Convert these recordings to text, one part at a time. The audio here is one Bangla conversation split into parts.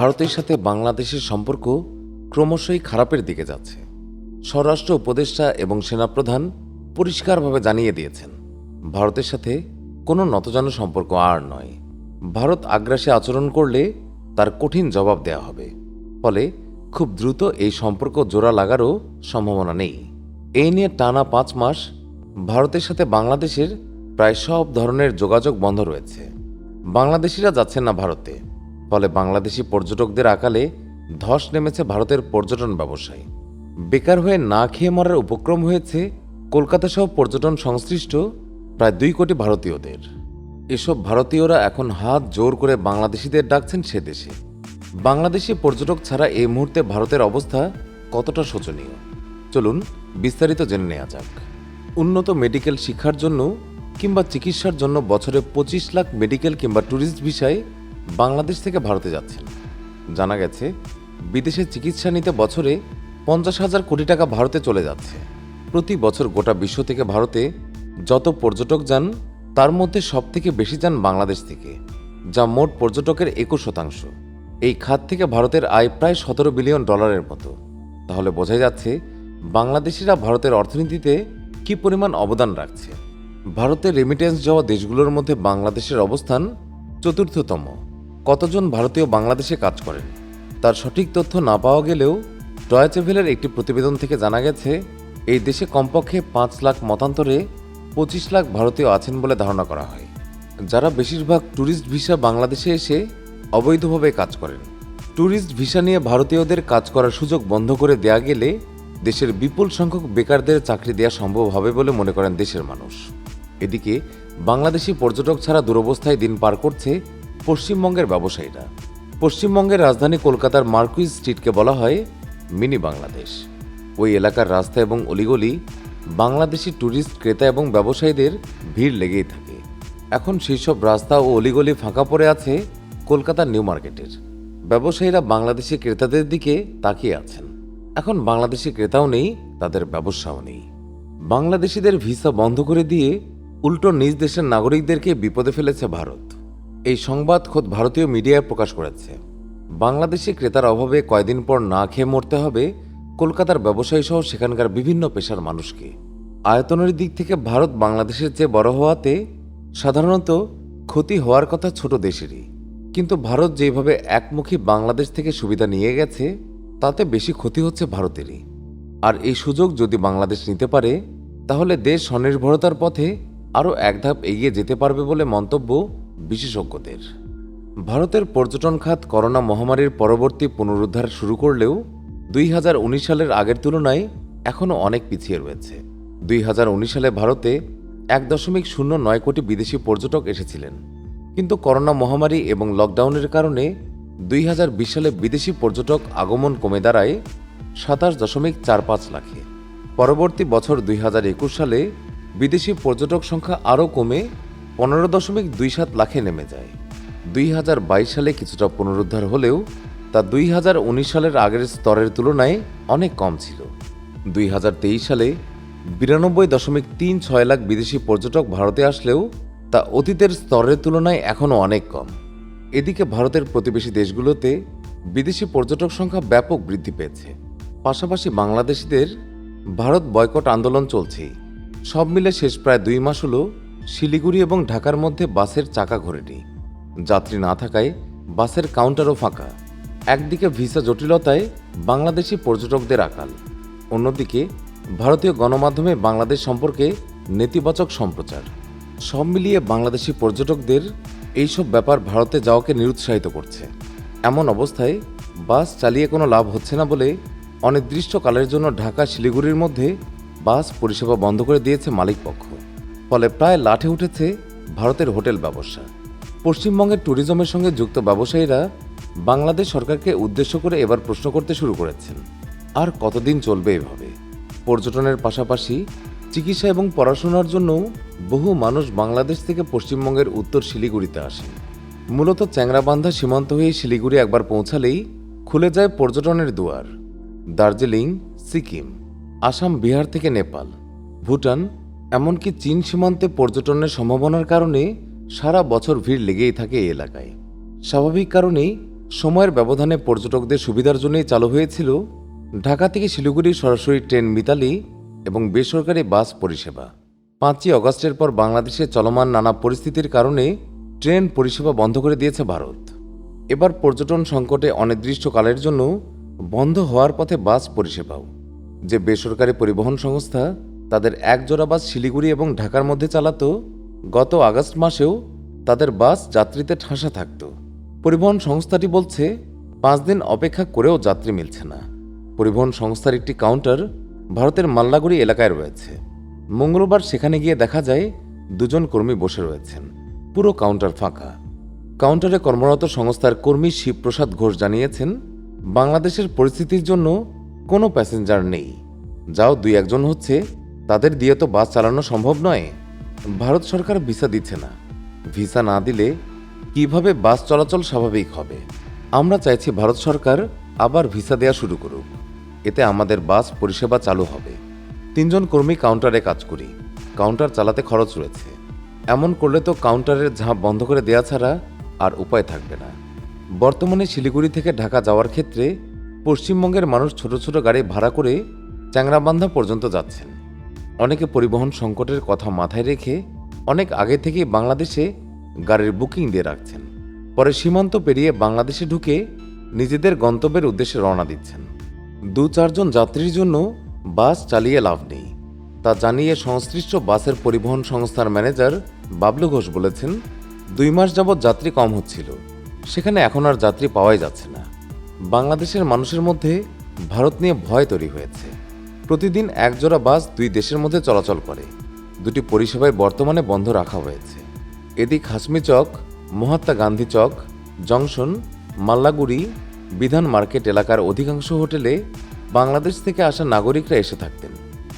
ভারতের সাথে বাংলাদেশের সম্পর্ক ক্রমশই খারাপের দিকে যাচ্ছে। স্বরাষ্ট্র উপদেষ্টা এবং সেনাপ্রধান পরিষ্কারভাবে জানিয়ে দিয়েছেন, ভারতের সাথে কোনো নতজানু সম্পর্ক আর নয়। ভারত আগ্রাসী আচরণ করলে তার কঠিন জবাব দেওয়া হবে। ফলে খুব দ্রুত এই সম্পর্ক জোড়া লাগারও সম্ভাবনা নেই। এই নিয়ে টানা পাঁচ মাস ভারতের সাথে বাংলাদেশের প্রায় সব ধরনের যোগাযোগ বন্ধ রয়েছে। বাংলাদেশিরা যাচ্ছেন না ভারতে। ফলে বাংলাদেশি পর্যটকদের আকালে ধস নেমেছে ভারতের পর্যটন ব্যবসায়। বেকার হয়ে না খেয়ে মরার উপক্রম হয়েছে কলকাতা সহ পর্যটন সংশ্লিষ্ট প্রায় দুই কোটি ভারতীয়দের। এসব ভারতীয়রা এখন হাত জোর করে বাংলাদেশিদের ডাকছেন সে দেশে। বাংলাদেশি পর্যটক ছাড়া এই মুহূর্তে ভারতের অবস্থা কতটা শোচনীয়? চলুন বিস্তারিত জেনে নেওয়া যাক। উন্নত মেডিকেল শিক্ষার জন্য কিংবা চিকিৎসার জন্য বছরে পঁচিশ লাখ মেডিকেল কিংবা ট্যুরিস্ট ভিসায় বাংলাদেশ থেকে ভারতে যাচ্ছেন জানা গেছে, বিদেশে চিকিৎসা নিতে বছরে পঞ্চাশ হাজার কোটি টাকা ভারতে চলে যাচ্ছে। প্রতি বছর গোটা বিশ্ব থেকে ভারতে যত পর্যটক যান, তার মধ্যে সব থেকে বেশি যান বাংলাদেশ থেকে, যা মোট পর্যটকের একুশ শতাংশ। এই খাত থেকে ভারতের আয় প্রায় সতেরো বিলিয়ন ডলারের মতো। তাহলে বোঝা যাচ্ছে, বাংলাদেশিরা ভারতের অর্থনীতিতে কি পরিমাণ অবদান রাখছে। ভারতের রেমিটেন্স যাওয়া দেশগুলোর মধ্যে বাংলাদেশের অবস্থান চতুর্থতম। কতজন ভারতীয় বাংলাদেশে কাজ করেন? তার সঠিক তথ্য না পাওয়া গেলেও ডয়েচেভেলের একটি প্রতিবেদন থেকে জানা গেছে, এই দেশে কমপক্ষে পাঁচ লাখ মতান্তরে পঁচিশ লাখ ভারতীয় আছেন বলে ধারণা করা হয়। যারা বেশিরভাগ ট্যুরিস্ট ভিসা বাংলাদেশে এসে অবৈধভাবে কাজ করেন। ট্যুরিস্ট ভিসা নিয়ে ভারতীয়দের কাজ করার সুযোগ বন্ধ করে দেয়া গেলে দেশের বিপুল সংখ্যক বেকারদের চাকরি দেওয়া সম্ভব হবে বলে মনে করেন দেশের মানুষ। এদিকে বাংলাদেশি পর্যটক ছাড়া দুরবস্থায় দিন পার করছে পশ্চিমবঙ্গের ব্যবসায়ীরা। পশ্চিমবঙ্গের রাজধানী কলকাতার মার্কুইজ স্ট্রিটকে বলা হয় মিনি বাংলাদেশ। ওই এলাকার রাস্তা এবং অলিগলি বাংলাদেশি ট্যুরিস্ট ক্রেতা এবং ব্যবসায়ীদের ভিড় লেগেই থাকে। এখন সেই সব রাস্তা ও অলিগলি ফাঁকা পড়ে আছে কলকাতার নিউ মার্কেটের। ব্যবসায়ীরা বাংলাদেশি ক্রেতাদের দিকে তাকিয়ে আছেন। এখন বাংলাদেশি ক্রেতাও নেই, তাদের ব্যবসাও নেই। বাংলাদেশিদের ভিসা বন্ধ করে দিয়ে উল্টো নিজ দেশের নাগরিকদেরকে বিপদে ফেলেছে ভারত। এই সংবাদ খোদ ভারতীয় মিডিয়ায় প্রকাশ করেছে। বাংলাদেশি ক্রেতার অভাবে কয়দিন পর না খেয়ে মরতে হবে কলকাতার ব্যবসায়ী সহ সেখানকার বিভিন্ন পেশার মানুষকে। আয়তনের দিক থেকে ভারত বাংলাদেশের চেয়ে বড় হওয়াতে সাধারণত ক্ষতি হওয়ার কথা ছোট দেশেরই। কিন্তু ভারত যেভাবে একমুখী বাংলাদেশ থেকে সুবিধা নিয়ে গেছে, তাতে বেশি ক্ষতি হচ্ছে ভারতেরই। আর এই সুযোগ যদি বাংলাদেশ নিতে পারে, তাহলে দেশ স্বনির্ভরতার পথে আরও এক ধাপ এগিয়ে যেতে পারবে বলে মন্তব্য বিশেষজ্ঞদের। ভারতের পর্যটন খাত করোনা মহামারীর পরবর্তী পুনরুদ্ধার শুরু করলেও দুই হাজার উনিশ সালের আগের তুলনায় এখনও অনেক পিছিয়ে রয়েছে। দুই হাজার উনিশ সালে ভারতে এক দশমিক শূন্য নয় কোটি বিদেশি পর্যটক এসেছিলেন। কিন্তু করোনা মহামারী এবং লকডাউনের কারণে দুই হাজার বিশ সালে বিদেশি পর্যটক আগমন কমে দাঁড়ায় সাতাশ দশমিক চার পাঁচ লাখে। পরবর্তী বছর দুই হাজার একুশ সালে বিদেশি পর্যটক সংখ্যা আরও কমে পনেরো দশমিক দুই সাত লাখে নেমে যায়। দুই হাজার বাইশ সালে কিছুটা পুনরুদ্ধার হলেও তা দুই হাজার উনিশ সালের আগের স্তরের তুলনায় অনেক কম ছিল। দুই হাজার তেইশ সালে বিরানব্বই দশমিক তিন ছয় লাখ বিদেশি পর্যটক ভারতে আসলেও তা অতীতের স্তরের তুলনায় এখনও অনেক কম। এদিকে ভারতের প্রতিবেশী দেশগুলোতে বিদেশি পর্যটক সংখ্যা ব্যাপক বৃদ্ধি পেয়েছে। পাশাপাশি বাংলাদেশিদের ভারত বয়কট আন্দোলন চলছেই। সব মিলে শেষ প্রায় দুই মাস হলো শিলিগুড়ি এবং ঢাকার মধ্যে বাসের চাকা ঘোরেনি। যাত্রী না থাকায় বাসের কাউন্টারও ফাঁকা। একদিকে ভিসা জটিলতায় বাংলাদেশি পর্যটকদের আকাল। অন্যদিকে ভারতীয় গণমাধ্যমে বাংলাদেশ সম্পর্কে নেতিবাচক সম্প্রচার। সব মিলিয়ে বাংলাদেশি পর্যটকদের এইসব ব্যাপার ভারতে যাওয়াকে নিরুৎসাহিত করছে। এমন অবস্থায় বাস চালিয়ে কোনো লাভ হচ্ছে না বলে অনির্দিষ্টকালের জন্য ঢাকা শিলিগুড়ির মধ্যে বাস পরিষেবা বন্ধ করে দিয়েছে মালিকপক্ষ। ফলে প্রায় লাঠে উঠেছে ভারতের হোটেল ব্যবসা। পশ্চিমবঙ্গের ট্যুরিজমের সঙ্গে যুক্ত ব্যবসায়ীরা বাংলাদেশ সরকারকে উদ্দেশ্য করে এবার প্রশ্ন করতে শুরু করেছেন। আর কতদিন চলবে এভাবে? পর্যটনের পাশাপাশি চিকিৎসা এবং পড়াশোনার জন্য বহু মানুষ বাংলাদেশ থেকে পশ্চিমবঙ্গের উত্তর শিলিগুড়িতে আসেন মূলত চ্যাংরাবান্ধা সীমান্ত হয়ে শিলিগুড়ি একবার পৌঁছালেই খুলে যায় পর্যটনের দুয়ার। দার্জিলিং, সিকিম, আসাম, বিহার থেকে নেপাল, ভুটান এমনকি চীন সীমান্তে পর্যটনের সম্ভাবনার কারণে সারা বছর ভিড় লেগেই থাকে এই এলাকায়। স্বাভাবিক কারণেই সময়ের ব্যবধানে পর্যটকদের সুবিধার জন্যই চালু হয়েছিল ঢাকা থেকে শিলিগুড়ি সরাসরি ট্রেন মিতালি এবং বেসরকারি বাস পরিষেবা। পাঁচই অগস্টের পর বাংলাদেশে চলমান নানা পরিস্থিতির কারণে ট্রেন পরিষেবা বন্ধ করে দিয়েছে ভারত। এবার পর্যটন সংকটে অনির্দিষ্টকালের জন্য বন্ধ হওয়ার পথে বাস পরিষেবাও, যে বেসরকারি পরিবহন সংস্থা তাদের একজোড়া বাস শিলিগুড়ি এবং ঢাকার মধ্যে চালাতো, গত আগস্ট মাসেও তাদের বাস যাত্রীতে ঠাসা থাকত। পরিবহন সংস্থাটি বলছে, পাঁচ দিন অপেক্ষা করেও যাত্রী মিলছে না। পরিবহন সংস্থার একটি কাউন্টার ভারতের মাল্লাগুড়ি এলাকায় রয়েছে। মঙ্গলবার সেখানে গিয়ে দেখা যায়, দুজন কর্মী বসে রয়েছেন। পুরো কাউন্টার ফাঁকা। কাউন্টারে কর্মরত সংস্থার কর্মী শিবপ্রসাদ ঘোষ জানিয়েছেন, বাংলাদেশের পরিস্থিতির জন্য কোনো প্যাসেঞ্জার নেই। যাও দুই একজন হচ্ছে তাদের দিয়ে তো বাস চালানো সম্ভব নয়। ভারত সরকার ভিসা দিচ্ছে না। ভিসা না দিলে কীভাবে বাস চলাচল স্বাভাবিক হবে? আমরা চাইছি ভারত সরকার আবার ভিসা দেওয়া শুরু করুক। এতে আমাদের বাস পরিষেবা চালু হবে। তিনজন কর্মী কাউন্টারে কাজ করি। কাউন্টার চালাতে খরচ রয়েছে। এমন করলে তো কাউন্টারের ঝাঁপ বন্ধ করে দেয়া ছাড়া আর উপায় থাকবে না। বর্তমানে শিলিগুড়ি থেকে ঢাকা যাওয়ার ক্ষেত্রে পশ্চিমবঙ্গের মানুষ ছোট ছোট গাড়ি ভাড়া করে চ্যাংরাবান্ধা পর্যন্ত যাচ্ছেন। অনেকে পরিবহন সংকটের কথা মাথায় রেখে অনেক আগে থেকেই বাংলাদেশে গাড়ির বুকিং দিয়ে রাখছেন। পরে সীমান্ত পেরিয়ে বাংলাদেশে ঢুকে নিজেদের গন্তব্যের উদ্দেশ্যে রওনা দিচ্ছেন। দু চারজন যাত্রীর জন্য বাস চালিয়ে লাভ নেই। তা জানিয়ে সংশ্লিষ্ট বাসের পরিবহন সংস্থার ম্যানেজার বাবলু ঘোষ বলেছেন, দুই মাস যাবৎ যাত্রী কম হচ্ছিল। সেখানে এখন আর যাত্রী পাওয়াই যাচ্ছে না। বাংলাদেশের মানুষের মধ্যে ভারত নিয়ে ভয় তৈরি হয়েছে। প্রতিদিন একজোড়া বাস দুই দেশের মধ্যে চলাচল করে। দুটি পরিষেবায় বর্তমানে বন্ধ রাখা হয়েছে। এদিক হাসমি চক, মহাত্মা গান্ধী চক, জংশন, মাল্লাগুড়ি, বিধান মার্কেট এলাকার অধিকাংশ হোটেলে বাংলাদেশ থেকে আসা নাগরিকরা এসে থাকতেন।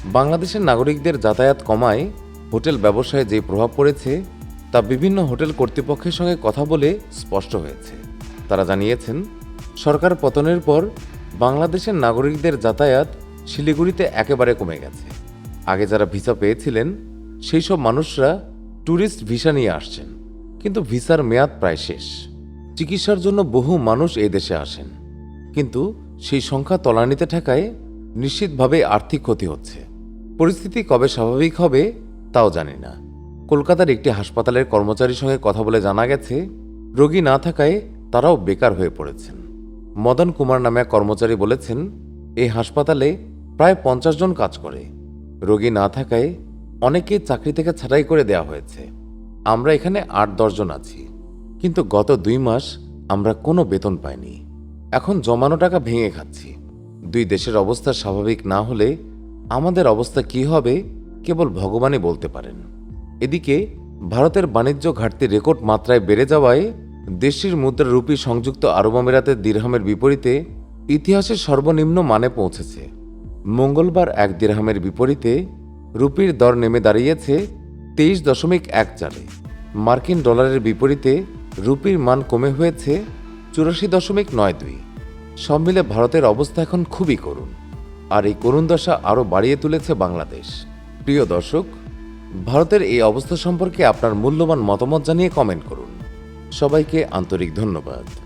বাংলাদেশের নাগরিকদের যাতায়াত কমায় হোটেল ব্যবসায় যে প্রভাব পড়েছে, তা বিভিন্ন হোটেল কর্তৃপক্ষের সঙ্গে কথা বলে স্পষ্ট হয়েছে। তারা জানিয়েছেন, সরকার পতনের পর বাংলাদেশের নাগরিকদের যাতায়াত শিলিগুড়িতে একেবারে কমে গেছে। আগে যারা ভিসা পেয়েছিলেন সেই সব মানুষরা ট্যুরিস্ট ভিসা নিয়ে আসছেন। কিন্তু ভিসার মেয়াদ প্রায় শেষ। চিকিৎসার জন্য বহু মানুষ এই দেশে আসেন। কিন্তু সেই সংখ্যা তলানিতে ঠেকায় নিশ্চিতভাবে আর্থিক ক্ষতি হচ্ছে। পরিস্থিতি কবে স্বাভাবিক হবে, তাও জানি না। কলকাতার একটি হাসপাতালের কর্মচারীর সঙ্গে কথা বলে জানা গেছে, রোগী না থাকায় তারাও বেকার হয়ে পড়েছেন। মদন কুমার নামে কর্মচারী বলেছেন এই হাসপাতালে প্রায় পঞ্চাশ জন কাজ করে। রোগী না থাকায় অনেকে চাকরি থেকে ছাঁটাই করে দেওয়া হয়েছে। আমরা এখানে আট দশজন আছি। কিন্তু গত দুই মাস আমরা কোনো বেতন পাইনি। এখন জমানো টাকা ভেঙে খাচ্ছি। দুই দেশের অবস্থা স্বাভাবিক না হলে আমাদের অবস্থা কি হবে কেবল ভগবানই বলতে পারেন। এদিকে ভারতের বাণিজ্য ঘাটতি রেকর্ড মাত্রায় বেড়ে যাওয়ায় দেশটির মুদ্রা রুপি সংযুক্ত আরব আমিরাতের দিরহামের বিপরীতে ইতিহাসের সর্বনিম্ন মানে পৌঁছেছে। মঙ্গলবার এক দিরহামের বিপরীতে রুপির দর নেমে দাঁড়িয়েছে তেইশ দশমিক এক চারে। মার্কিন ডলারের বিপরীতে রুপির মান কমে হয়েছে চুরাশি দশমিক নয় দুই। সব মিলে ভারতের অবস্থা এখন খুবই করুণ, আর এই করুণ দশা আরও বাড়িয়ে তুলেছে বাংলাদেশ। প্রিয় দর্শক, ভারতের এই অবস্থা সম্পর্কে আপনার মূল্যবান মতামত জানিয়ে কমেন্ট করুন। সবাইকে আন্তরিক ধন্যবাদ।